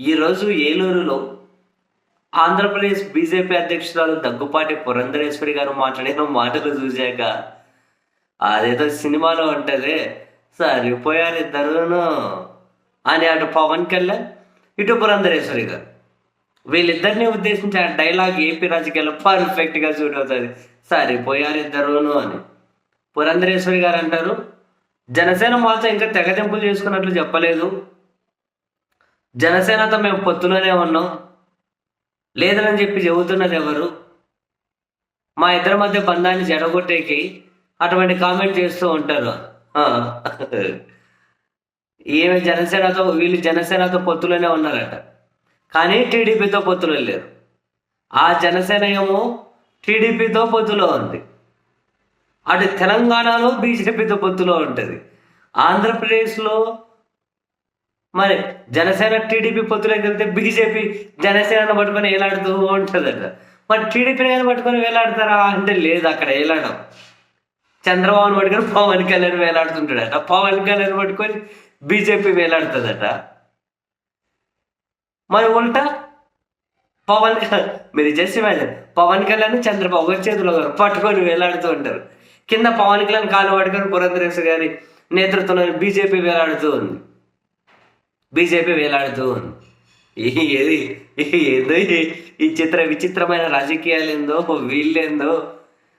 ఈరోజు ఏలూరులో ఆంధ్రప్రదేశ్ బీజేపీ అధ్యక్షురాలు దగ్గుపాటి పురంధరేశ్వరి గారు మాట్లాడిన మాటలు చూశాక అదేదో సినిమాలో ఉంటుంది సరిపోయారు ఇద్దరును అని అటు పవన్ కళ్యాణ్ ఇటు పురంధరేశ్వరి గారు. వీళ్ళిద్దరిని ఉద్దేశించి ఆ డైలాగ్ ఏపీ రాజకీయాల్లో పర్ఫెక్ట్గా సూట్ అవుతుంది. సరిపోయారు ఇద్దరును అని. పురంధరేశ్వరి గారు అంటారు జనసేన మాతో ఇంకా తెగదెంపులు చేసుకున్నట్లు చెప్పలేదు. జనసేనతో మేము పొత్తులోనే ఉన్నాం. లేదని చెప్పి చెబుతున్నది ఎవరు మా ఇద్దరి మధ్య బంధాన్ని జడగొట్టేకి అటువంటి కామెంట్ చేస్తూ ఉంటారు. ఆ. ఈమె జనసేనతో వీళ్ళు జనసేనతో పొత్తులోనే ఉన్నారట. కానీ టీడీపీతో పొత్తులో లేరు. ఆ జనసేన ఏమో టీడీపీతో పొత్తులో ఉంది. అటు తెలంగాణలో బీజేపీతో పొత్తులో ఉంటుంది. ఆంధ్రప్రదేశ్లో మరి జనసేన టీడీపీ పొత్తులోకి వెళ్తే బీజేపీ జనసేనను పట్టుకొని వేలాడుతూ ఉంటుందట. మరి టీడీపీని కానీ పట్టుకొని వేలాడతారా అంటే లేదు అక్కడ వేలాడం చంద్రబాబును పట్టుకొని పవన్ కళ్యాణ్ వేలాడుతుంటాడట. పవన్ కళ్యాణ్ పట్టుకొని బీజేపీ వేలాడుతుందట. మరి ఉల్టా పవన్ మీరు జస్ట్ ఇమాజిన్ పవన్ కళ్యాణ్ చంద్రబాబు చేతిలో పట్టుకొని వేలాడుతూ ఉంటారు. కింద పవన్ కళ్యాణ్ కాలు పట్టుకొని పురంధరేశ్వర గారి నేతృత్వంలో బీజేపీ వేలాడుతూ ఉంది. బీజేపీ వేలాడుతూ ఉంది. ఏది? ఏదో ఈ- చిత్ర విచిత్రమైన రాజకీయాలు ఏందో వీళ్ళేందో.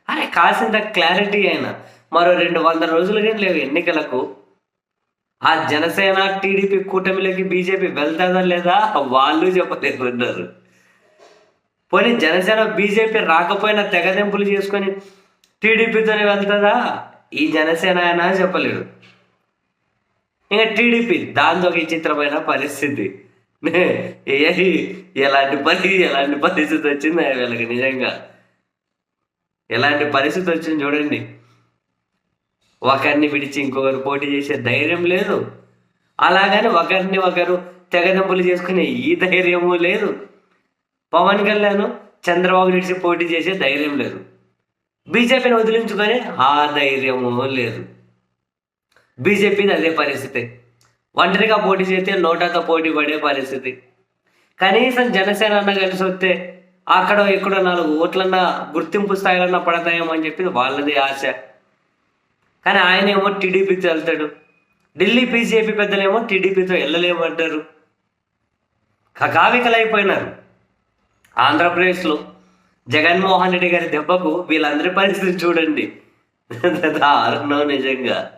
అరే కాసింత క్లారిటీ అయినా. మరో రెండు వందల రోజులుగా లేవు ఎన్నికలకు. ఆ జనసేన టీడీపీ కూటమిలోకి బీజేపీ వెళ్తుందా లేదా? వాళ్ళు చెప్పలేకున్నారు పోనీ జనసేన బీజేపీ రాకపోయినా తెగదెంపులు చేసుకొని టీడీపీతోనే వెళ్తుందా? ఈ జనసేన అయినా చెప్పలేడు. ఇంకా టీడీపీ? దాంతో ఈ విచిత్రమైన పరిస్థితి. ఏ- ఎలాంటి పని ఎలాంటి పరిస్థితి వచ్చింది? వీళ్ళకి నిజంగా. ఎలాంటి పరిస్థితి వచ్చింది చూడండి. ఒకరిని విడిచి ఇంకొకరు పోటీ చేసే ధైర్యం లేదు. అలాగని ఒకరిని ఒకరు తెగదెంపులు చేసుకునే ఈ ధైర్యము లేదు. పవన్ కళ్యాణ్ చంద్రబాబు విడిచి పోటీ చేసే ధైర్యం లేదు. బీజేపీని వదిలించుకొని ఆ ధైర్యము లేదు. బీజేపీది అదే పరిస్థితి. ఒంటరిగా పోటీ చేస్తే నోటాతో పోటీ పడే పరిస్థితి. కనీసం జనసేన అన్న కలిసి వస్తే అక్కడ ఇక్కడ నాలుగు ఓట్లన్నా గుర్తింపు స్థాయిలన్నా పడతాయేమో అని చెప్పి వాళ్ళది ఆశ. కానీ ఆయన ఏమో టీడీపీతో వెళ్తాడు. ఢిల్లీ బీజేపీ పెద్దలేమో టీడీపీతో వెళ్ళలేమంటారు. కకావికలైపోయినారు ఆంధ్రప్రదేశ్లో జగన్మోహన్ రెడ్డి గారి దెబ్బకు వీళ్ళందరి పరిస్థితి చూడండి. దారుణం నిజంగా.